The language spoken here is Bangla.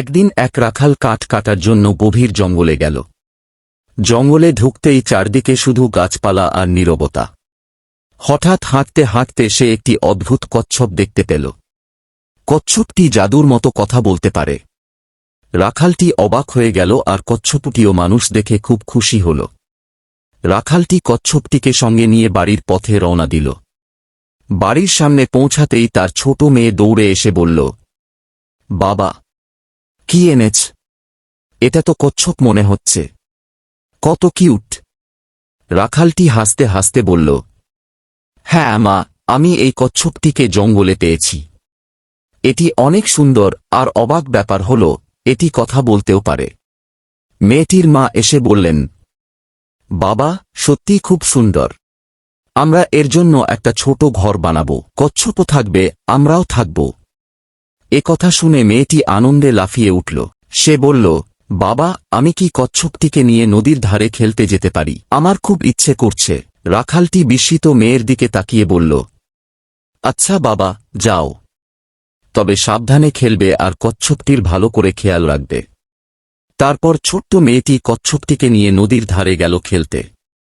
একদিন এক রাখাল কাঠ কাটার জন্য গভীর জঙ্গলে গেল। জঙ্গলে ঢুকতেই চারদিকে শুধু গাছপালা আর নীরবতা। হঠাৎ হাঁটতে হাঁটতে সে একটি অদ্ভুত কচ্ছপ দেখতে পেল। কচ্ছপটি জাদুর মতো কথা বলতে পারে। রাখালটি অবাক হয়ে গেল আর কচ্ছপটিও মানুষ দেখে খুব খুশি হল। রাখালটি কচ্ছপটিকে সঙ্গে নিয়ে বাড়ির পথে রওনা দিল। বাড়ির সামনে পৌঁছাতেই তার ছোট মেয়ে দৌড়ে এসে বলল, বাবা কি এনেছ? এটা তো কচ্ছপ মনে হচ্ছে। কত কিউট। রাখালটি হাসতে হাসতে বলল হ্যাঁ মা, আমি এই কচ্ছপটিকে জঙ্গলে পেয়েছি। এটি অনেক সুন্দর আর অবাক ব্যাপার হল, এটি কথা বলতেও পারে। মেয়েটির মা এসে বললেন, বাবা সত্যি খুব সুন্দর। আমরা এর জন্য একটা ছোট ঘর বানাবো। কচ্ছপও থাকবে, আমরাও থাকব। এ কথা শুনে মেয়েটি আনন্দে লাফিয়ে উঠল। সে বলল, বাবা, আমি কি কচ্ছপটিকে নিয়ে নদীর ধারে খেলতে যেতে পারি? আমার খুব ইচ্ছে করছে। রাখালটি বিস্মিত মেয়ের দিকে তাকিয়ে বলল আচ্ছা বাবা, যাও। তবে সাবধানে খেলবে আর কচ্ছপটির ভালো করে খেয়াল রাখবে। তারপর ছোট্ট মেয়েটি কচ্ছপটিকে নিয়ে নদীর ধারে গেল খেলতে।